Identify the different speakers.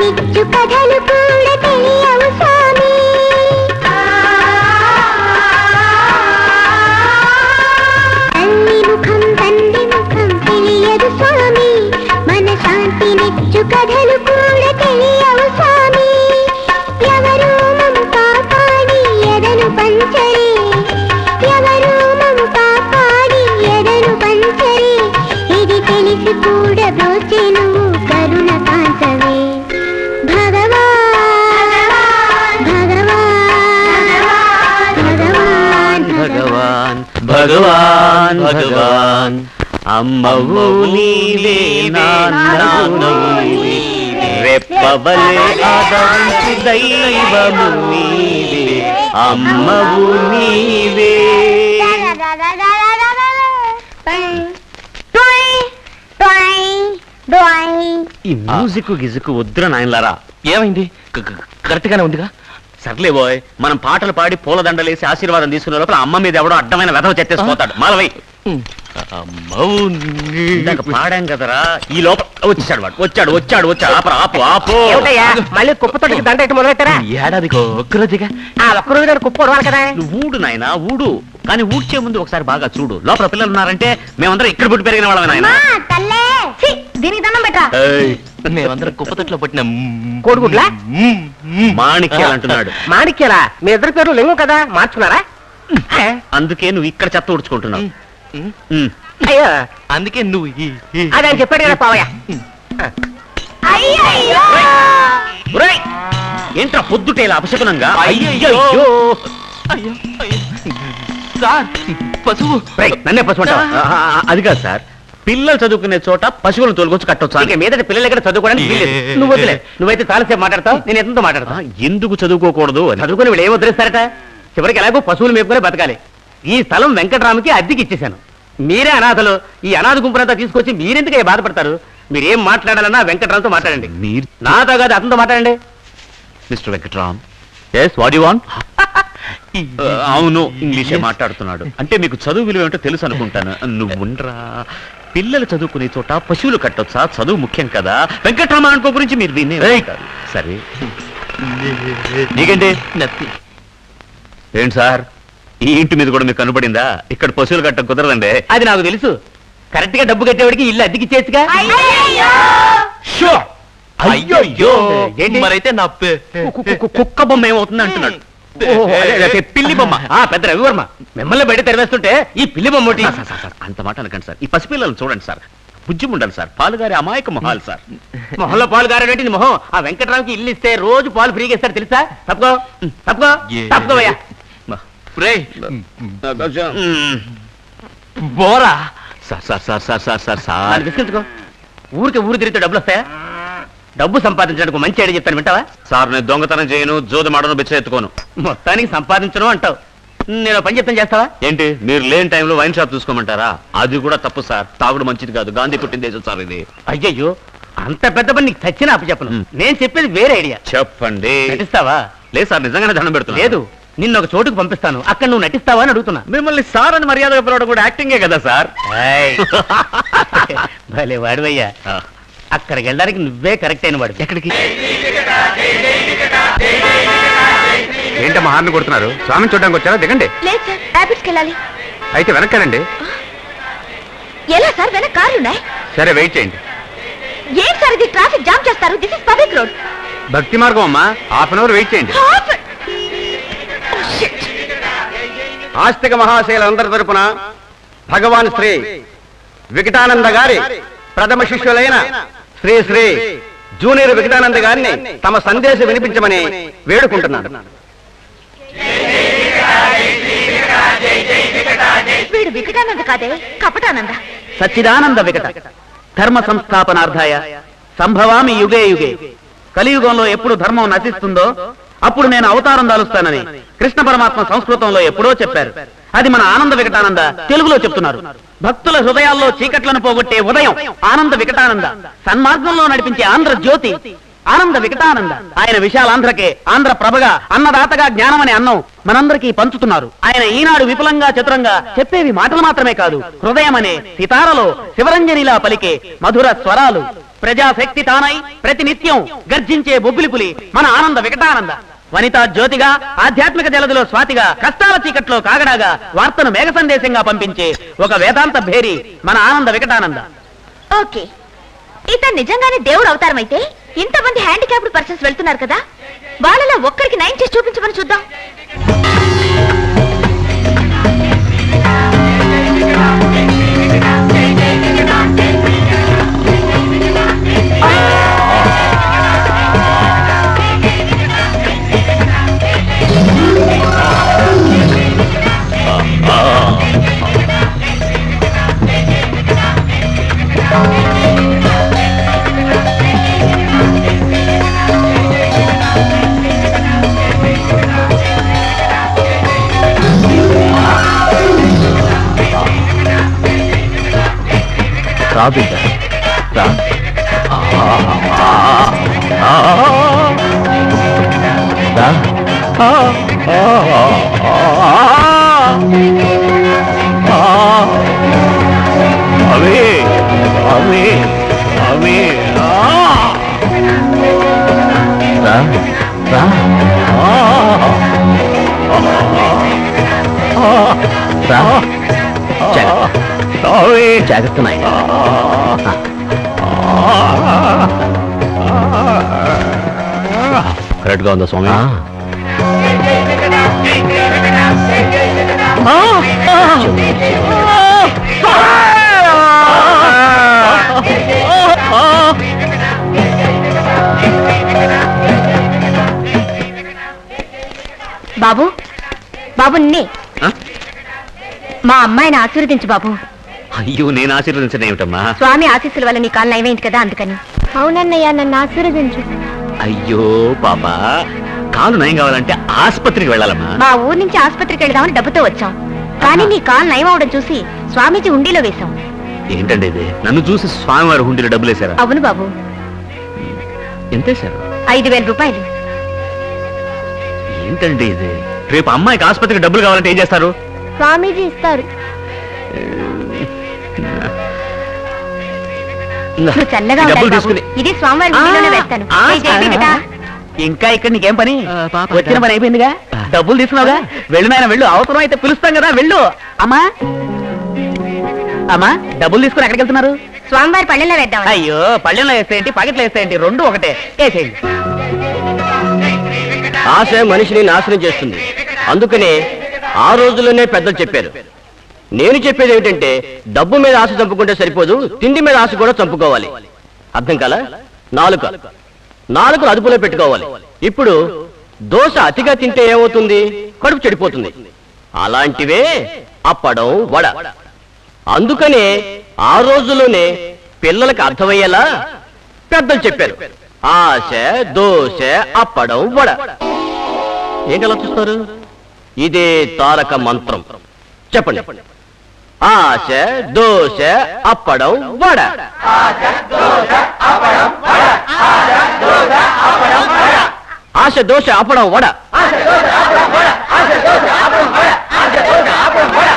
Speaker 1: నిచ్చు కథలు కూడా తెలియవు. భగవాన్ భగవాన్ భగవాన్
Speaker 2: అమ్మవు నీవే నాన్నవు రెప్పవలే ఆదరించి దైవము నీవే అమ్మవు నీవే ఈ మ్యూజిక్ గిజుకు వద్దురా నాయనలారా.
Speaker 3: ఏమైంది? కరెక్ట్ గానే ఉందిగా?
Speaker 2: సర్లే బోయ్ మనం పాటలు పాడి పూలదండలేసి ఆశీర్వాదం తీసుకునే లోపల అమ్మ మీద ఎవడో అడ్డమైన వెధవ చెత్తేసిపోతాడు మాలవై. ఇందాక పాడాం కదరా ఈ లోపల వచ్చాడు వాడు వచ్చాడు వచ్చాడు వచ్చాడు. ఆపరా ఆపు ఆపు.
Speaker 4: మళ్ళీ కుప్పతోటికి దండ ఎట్టి మొదలెట్టారా?
Speaker 3: ఏడాదికి ఒక్కరోజుగా.
Speaker 4: ఆ ఒక్క రోజు గారు కుప్ప ఉడవాలి కదా?
Speaker 2: నువ్వు ఊడు నాయనా ఊడు. కానీ ఊడ్చే ముందు ఒకసారి బాగా చూడు. లోపల పిల్లలు ఉన్నారంటే మేమందరం ఇక్కడ పుట్టి పెరిగిన వాళ్ళమే నాయన.
Speaker 1: దీనికి దండం పెట్టా
Speaker 3: మేమందరం కుప్పతొట్లో పట్టిన
Speaker 4: కోడిగుడ్లా?
Speaker 2: మాణిక్యాలు అంటున్నాడు.
Speaker 4: మాణిక్యలా? మీ ఇద్దరి పేర్లు లింగం కదా? మార్చుకున్నారా?
Speaker 2: అందుకే నువ్వు ఇక్కడ చెత్త ఊడ్చుకుంటున్నావు ఉమ్.
Speaker 4: అయ్యో.
Speaker 3: అందుకే నువ్వు ఈ- ఈ-
Speaker 4: అది ఆయన చెప్పాడు కదా పావయ్య.
Speaker 2: ఒరేయ్! ఏంట్రా పొద్దుటేలా అపశకునంగా?
Speaker 3: అయ్యయ్యో.
Speaker 2: అయ్యయ్యో.
Speaker 3: అయ్యో, అయ్యో. సార్ పశువు.
Speaker 2: రేయ్, నన్నే పశువు అంటావా? ఆ, ఆ, అది కాదు సార్. పిల్లలు చదువుకునే చోట పశువులను తోలుకొచ్చి కట్టొచ్చా
Speaker 4: ఇక మీదట పిల్లలు ఎక్కడ చదువుకోవడానికి వీల్లేదు. నువ్వు వదిలే. నువ్వైతే చాలాసేపు మాట్లాడతావు నేను ఎంతో మాట్లాడతా.
Speaker 2: ఎందుకు చదువుకోకూడదు అని.
Speaker 4: చదువుకుని వీళ్ళు ఏం వదిలేస్తారట? చివరికి ఎలాగో పశువులు మేపుకునే బతకాలి. ఈ స్థలం వెంకటరామకి అద్దెకి ఇచ్చేశాను. మీరే అనాథలు. ఈ అనాథ గుంపునంతా తీసుకొచ్చి మీరెందుకు బాధపడతారు? మీరేం మాట్లాడాలన్నా వెంకటరామ్తో మాట్లాడండి.
Speaker 2: మీరు
Speaker 4: నాతో కాదు అతనితో మాట్లాడండి.
Speaker 2: Mister Venkatram. Yes what you want అవును ఇంగ్లీషే మాట్లాడుతున్నాడు. అంటే మీకు చదువు విలువ ఏంటో తెలుసు అనుకుంటాను. నువ్వు ఉండరా. పిల్లలు చదువుకునే చోట పశువులు కట్టొచ్చా? చదువు ముఖ్యం కదా. వెంకట్రామ అనుకో గురించి మీరు వినే ఉంటారు. సరే. నీకండి
Speaker 3: నత్తి
Speaker 2: ఏంటి సార్? ఈ ఇంటి మీద కూడా మీకు కనపడిందా? ఇక్కడ పశువులు కట్ట కుదరదండి.
Speaker 4: అది నాకు తెలుసు. కరెక్ట్గా డబ్బు కట్టేవాడికి ఇల్లు అద్దెకి ఇచ్చేచ్చుగా
Speaker 3: అయ్యో
Speaker 4: ఏంటి?
Speaker 3: మరైతే నా
Speaker 2: కుక్క బొమ్మ ఏమవుతుంది అంటున్నాడు
Speaker 4: ఓహో, అదే, అదే, పిల్లి బొమ్మ. ఆ పెద్ద రవివర్మ. మిమ్మల్ని బయట తెరవేస్తుంటే ఈ పిల్లి బొమ్మ ఒకటి.
Speaker 2: సార్, సార్, సార్, సార్, అంత మాట అనకండి సార్. ఈ పసిపిల్లలు చూడండి సార్. బుజ్జి ఉండాలి సార్. పాలుగారి అమాయక మొహాలు సార్.
Speaker 4: మొహంలో పాలు మొహం. ఆ వెంకటరావుకి ఇల్లు ఇస్తే రోజు పాలు ఫ్రీగా ఇస్తారు తెలుసా? తప్పుకో. తప్పుకో.
Speaker 3: ఏ-
Speaker 4: తప్పుకోవయ్యా
Speaker 3: రేయ్,
Speaker 2: మ్మ్.
Speaker 3: Bora.
Speaker 2: Sir sir sir sir sir sir. Sir
Speaker 4: విసిగించుకో ఊరికి ఊరు తిరిగితే డబ్బులు వస్తాయా? డబ్బు సంపాదించడానికి మంచి ఐడియా చెప్తాను వింటావా?
Speaker 2: సార్ నేను దొంగతనం చేయను జోది మాడను బిచ్చ ఎత్తుకోను.
Speaker 4: మొత్తానికి సంపాదించడం అంటావు. నేను పని చెప్తాను చేస్తావా?
Speaker 2: ఏంటి మీరు లేని టైంలో వైన్ షాప్ చూసుకోమంటారా? అది కూడా తప్పు సార్. తాగుడు మంచిది కాదు. గాంధీ పుట్టిన దేశం సార్ ఇది.
Speaker 4: అయ్యయ్యో అంత పెద్ద పని నీకు చచ్చిన అప్పు చెప్పను. నేను చెప్పేది వేరే ఐడియా.
Speaker 2: చెప్పండి.
Speaker 4: నటిస్తావా?
Speaker 2: లేదు సార్ నిజంగానే దండం పెడుతున్నా.
Speaker 4: లేదు నిన్న ఒక చోటుకు పంపిస్తాను. అక్కడ నువ్వు నటిస్తావా అని అడుగుతున్నా.
Speaker 2: మిమ్మల్ని సార్ అని మర్యాదగా పిలవడం కూడా యాక్టింగే కదా సార్.
Speaker 4: భలే వాడివయ్యా. అక్కడికి వెళ్ళడానికి నువ్వే కరెక్ట్ అయిన వాడు
Speaker 2: ఎక్కడికి?
Speaker 5: ఏంటమ్మా హార్న్ కొడుతున్నారు? స్వామిని చూడడానికి వచ్చారా? దిగండి.
Speaker 1: లేదు సార్ ర్యాపిడ్స్కి వెళ్ళాలి.
Speaker 5: అయితే వెనక్కానండి.
Speaker 1: ఎలా సార్ వెనక కార్లున్నాయి
Speaker 5: సరే వెయిట్ చేయండి.
Speaker 1: ఏం సార్ ఇది? ట్రాఫిక్ జామ్ చేస్తారు. దిస్ ఇస్ పబ్లిక్ రోడ్
Speaker 5: భక్తి మార్గం అమ్మా. హాఫ్ అన్ అవర్ వెయిట్ చేయండి. ఆస్తిక మహాశైలందరి తరపున భగవాన్ శ్రీ వికటానంద గారి ప్రథమ శిష్యులైన శ్రీ శ్రీ జూనియర్ వికటానంద గారిని తమ సందేశం వినిపించమని వేడుకుంటున్నాను.
Speaker 1: వీడు వికటానంద కాదే కపటానంద.
Speaker 4: సచ్చిదానంద వికట ధర్మ సంస్థాపనార్థాయ సంభవామి యుగే యుగే. కలియుగంలో ఎప్పుడు ధర్మం నశిస్తుందో అప్పుడు నేను అవతారం దాలుస్తానని కృష్ణ పరమాత్మ సంస్కృతంలో ఎప్పుడో చెప్పారు. అది మన ఆనంద వికటానంద. తెలుగులో చెప్తున్నారు. భక్తుల హృదయాల్లో చీకట్లను పోగొట్టే ఉదయం ఆనంద వికటానంద. సన్మార్గంలో నడిపించే ఆంధ్ర జ్యోతి ఆనంద వికటానంద. ఆయన విశాలాంధ్రకే ఆంధ్ర ప్రభగా అన్నదాతగా జ్ఞానమనే అన్నం మనందరికీ పంచుతున్నారు. ఆయన ఈనాడు విపులంగా చతురంగా చెప్పేవి మాటలు మాత్రమే కాదు. హృదయమనే సితారలో శివరంజనిలా పలికే మధుర స్వరాలు. ప్రజాశక్తి తానై ప్రతినిత్యం గర్జించే బొబ్బిలిపులి మన ఆనంద వికటానంద. వనితా జ్యోతిగా ఆధ్యాత్మిక జలదిలో స్వాతిగా కష్టాల చీకట్లో కాగడాగా వార్తను మేఘ సందేశంగా పంపించే ఒక వేదాంత భేరి మన ఆనంద వికటానంద.
Speaker 6: ఓకే. ఇతను నిజంగానే దేవుడు అవతారం అయితే ఇంతమంది హ్యాండిక్యాప్డ్ పర్సన్స్ వెళ్తున్నారు కదా? వాళ్ళలో ఒక్కరికి నైన్ చేసి చూపించమని చూద్దాం.
Speaker 2: ராபிங்க அவே அவே జాగ్రత్త నాయన. కరెక్ట్గా ఉందా స్వామి?
Speaker 6: బాబు బాబు నిన్నే? మా అమ్మాయిని ఆశీర్వదించు బాబు.
Speaker 2: అయ్యో నేను ఆశీర్వదించడం ఏమిటమ్మా?
Speaker 6: స్వామి ఆశీస్సుల వల్ల నీ కాలు నయమైంది కదా అందుకని. అవునన్నయ్య నన్ను ఆశీర్వదించు.
Speaker 2: అయ్యో పాప కాలు నయం కావాలంటే ఆసుపత్రికి వెళ్ళాలమ్మా.
Speaker 6: మా ఊరు నుంచి ఆసుపత్రికి వెళ్దామని డబ్బుతో వచ్చాం. కానీ నీ కాలు నయం అవడం చూసి స్వామీజీ హుండీలో వేశాం.
Speaker 2: ఏంటండి ఇది? నన్ను చూసి స్వామివారి హుండీలో డబ్బులు వేశారా
Speaker 6: అవును బాబు.
Speaker 2: ఎంత వేశారు
Speaker 6: ఐదు వేల రూపాయలు.
Speaker 2: ఏంటండి ఇది? రేపు అమ్మాయికి ఆసుపత్రికి డబ్బులు కావాలంటే ఏం చేస్తారు?
Speaker 6: స్వామీజీ ఇస్తారు. నువ్వు చల్లగా
Speaker 2: ఈ డబ్బులు
Speaker 6: ఉండాలి బాబు.
Speaker 2: తీసుకుని
Speaker 6: ఇది స్వామివారి వేస్తాను. ఏ బిడ్డ.
Speaker 4: ఇంకా ఇక్కడ నీకేం పని? వచ్చిన. పని అయిపోయిందిగా. డబ్బులు తీసుకున్నావుగా? వెళ్ళు నాయన వెళ్ళు. అవసరం అయితే పిలుస్తాం కదా వెళ్ళు. అమ్మా. అమ్మా డబ్బులు తీసుకుని ఎక్కడికి వెళ్తున్నారు?
Speaker 6: స్వామివారి పళ్ళెంలో వేద్దాం
Speaker 4: అయ్యో పళ్ళెంలో వేస్తాయంటి పాకెట్లో వేస్తాయంటి రెండు ఒకటే. వేసేయండి.
Speaker 7: ఆశ మనిషిని నాశనం చేస్తుంది. అందుకనే ఆ రోజుల్లోనే పెద్దలు చెప్పారు. నేను చెప్పేది ఏమిటంటే డబ్బు మీద ఆశ చంపుకుంటే సరిపోదు తిండి మీద ఆశ కూడా చంపుకోవాలి. అర్థం కాలా? నాలుక. నాలుగు అదుపులో పెట్టుకోవాలి. ఇప్పుడు దోశ అతిగా తింటే ఏమవుతుంది? కడుపు చెడిపోతుంది. అలాంటివే అప్పడం వడ. అందుకనే ఆ రోజుల్లోనే పిల్లలకు అర్థమయ్యేలా పెద్దలు చెప్పారు. ఆశ దోశ అప్పడం వడ. ఏం చూస్తారు? ఇదే తారక మంత్రం. చెప్పండి. ஆச தோச அப்படம் வட. ஆச தோச அப்படம் வட. ஆச தோச அப்படம் வட ஆச தோச அப்படம் வட ஆச தோச அப்படம் வட